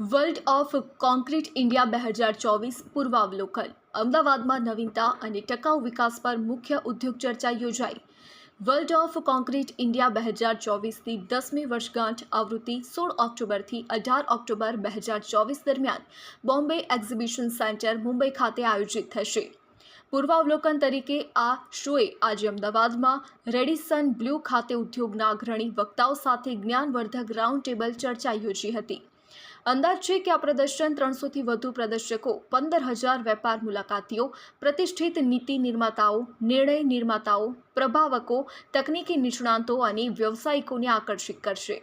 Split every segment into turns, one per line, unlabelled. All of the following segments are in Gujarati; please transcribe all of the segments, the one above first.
વર્લ્ડ ઓફ કોન્ક્રીટ ઇન્ડિયા બે હજાર ચોવીસ પૂર્વાવલોકન. અમદાવાદમાં નવીનતા અને ટકાઉ વિકાસ પર મુખ્ય ઉદ્યોગ ચર્ચા યોજાઈ. વર્લ્ડ ઓફ કોન્ક્રીટ ઇન્ડિયા બે હજાર ચોવીસની દસમી વર્ષગાંઠ આવૃત્તિ સોળ ઓક્ટોબરથી અઢાર ઓક્ટોબર બે હજાર ચોવીસ દરમિયાન બોમ્બે એક્ઝિબિશન સેન્ટર મુંબઈ ખાતે આયોજિત થશે. પૂર્વાવલોકન તરીકે આ શોએ આજે અમદાવાદમાં રેડિસન બ્લુ ખાતે ઉદ્યોગના અગ્રણી વક્તાઓ સાથે જ્ઞાનવર્ધક રાઉન્ડ ટેબલ ચર્ચા યોજી હતી. અંદાજ છે કે આ પ્રદર્શન ત્રણસોથી વધુ પ્રદર્શકો પંદર હજાર વેપાર મુલાકાતીઓ, પ્રતિષ્ઠિત નીતિ નિર્માતાઓ, નિર્ણય નિર્માતાઓ, પ્રભાવકો, તકનીકી નિષ્ણાંતો અને વ્યવસાયિકોને આકર્ષિત કરશે.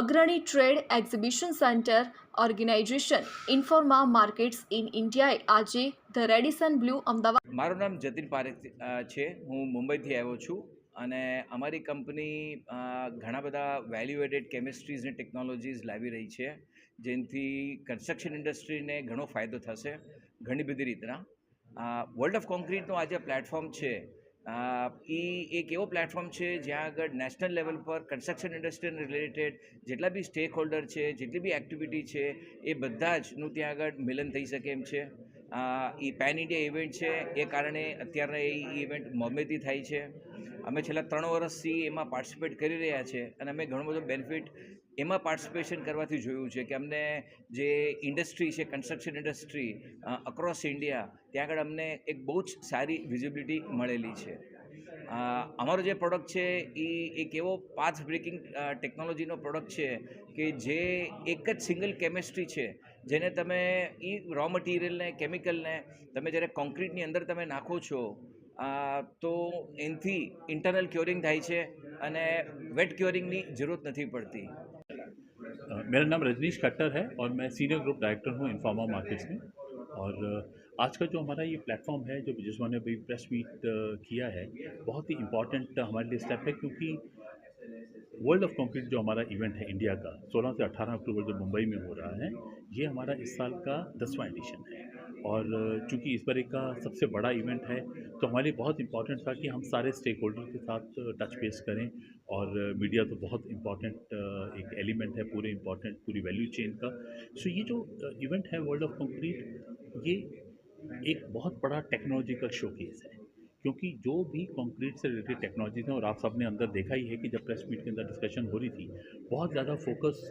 અગ્રણી trade exhibition centre organisation, Informa markets in ઇન્ડિયાએ આજે ધ રેડિસન બ્લુ અમદાવાદ
મારું નામ જતીન પારેખ છે. હું મુંબઈથી આવ્યો છું. અને અમારી કંપની ઘણા બધા વેલ્યુ એડેડ કેમિસ્ટ્રીઝ અને ટેકનોલોજીસ લાવી રહી છે, જેનાથી કન્સ્ટ્રક્શન ઇન્ડસ્ટ્રીને ઘણો ફાયદો થશે, ઘણી બધી રીતના. વર્લ્ડ ઓફ કોન્ક્રીટનો આ જે પ્લેટફોર્મ છે એ એક એવો પ્લેટફોર્મ છે, જ્યાં આગળ નેશનલ લેવલ પર કન્સ્ટ્રક્શન ઇન્ડસ્ટ્રીને રિલેટેડ જેટલા બી સ્ટેક હોલ્ડર છે, જેટલી બી એક્ટિવિટી છે, એ બધા જનું ત્યાં આગળ મિલન થઈ શકે એમ છે. એ પેન ઇન્ડિયા ઇવેન્ટ છે, એ કારણે અત્યારે એ ઇવેન્ટ બોમ્બેથી થાય છે. અમે છેલ્લા ત્રણ વર્ષથી એમાં પાર્ટિસિપેટ કરી રહ્યા છે અને અમે ઘણો બધો બેનિફિટ એમાં પાર્ટિસિપેશન કરવાથી જોયું છે કે અમને જે ઇન્ડસ્ટ્રી છે કન્સ્ટ્રક્શન ઇન્ડસ્ટ્રી અક્રોસ ઇન્ડિયા ત્યાં આગળ અમને એક બહુ જ સારી વિઝિબિલિટી મળેલી છે. અમારો જે પ્રોડક્ટ છે એ એક એવો પાથ બ્રેકિંગ ટેકનોલોજીનો પ્રોડક્ટ છે કે જે એક જ સિંગલ કેમિસ્ટ્રી છે જેને તમે એ રો મટીરિયલને કેમિકલને તમે જ્યારે કોન્ક્રીટની અંદર તમે નાખો છો અ, તો એનાથી ઇન્ટરનલ ક્યોરિંગ થાય છે અને વેટ ક્યોરિંગની જરૂરત નથી પડતી
अ, मेरा नाम रजनीश खट्टर है और मैं सीनियर ग्रुप डायरेक्टर हूँ इन्फॉर्मा मार्केट्स में और अ, आज का जो हमारा ये प्लेटफॉर्म है, जो जिसमें ने अभी प्रेस मीट किया है, बहुत ही इंपॉर्टेंट हमारे लिए स्टेप है क्योंकि वर्ल्ड ऑफ़ कंक्रीट जो हमारा इवेंट है इंडिया का 16 से 18 अक्टूबर जो मुंबई में हो रहा है, ये हमारा इस साल का दसवां एडिशन है। और चूँकि इस बार का सबसे बड़ा इवेंट है तो हमारे लिए बहुत इंपॉर्टेंट था कि हम सारे स्टेक होल्डर के साथ टच बेस करें और मीडिया तो बहुत इंपॉर्टेंट एक एलिमेंट है पूरे इंपॉर्टेंट पूरी वैल्यू चेन का। सो ये जो इवेंट है वर्ल्ड ऑफ़ कंक्रीट ये एक बहुत बड़ा टेक्नोलॉजिकल शोकेस है। क्योंकि जो भी कंक्रीट से रिलेटेड टेक्नोलॉजीज़ हैं, और आप सबने अंदर देखा ही है कि जब प्रेस मीट के अंदर डिस्कशन हो रही थी, बहुत ज़्यादा फोकस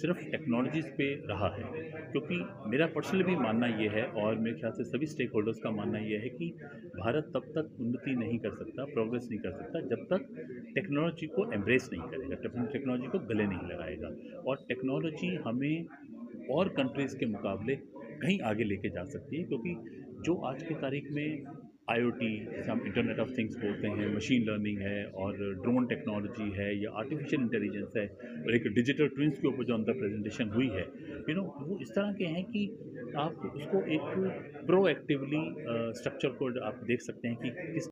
सिर्फ़ टेक्नोलॉजीज़ पे रहा है। क्योंकि मेरा पर्सनल भी मानना ये है, और मेरे ख्याल से सभी स्टेक होल्डर्स का मानना ये है कि भारत तब तक उन्नति नहीं कर सकता प्रोग्रेस नहीं कर सकता, जब तक टेक्नोलॉजी को एम्ब्रेस नहीं करेगा टेक्नोलॉजी को गले नहीं लगाएगा। और टेक्नोलॉजी हमें और कंट्रीज़ के मुकाबले कहीं आगे लेके जा सकती है, क्योंकि जो आज की तारीख में आईओटी हम इंटरनेट ऑफ़ थिंग्स बोलते हैं मशीन लर्निंग है और ड्रोन टेक्नोलॉजी है या आर्टिफिशियल इंटेलिजेंस है, और एक डिजिटल ट्विंस के ऊपर जो अंदर प्रेजेंटेशन हुई है यू नो वो इस तरह के हैं कि आप उसको एक प्रोएक्टिवली स्ट्रक्चर को आप देख सकते हैं कि किस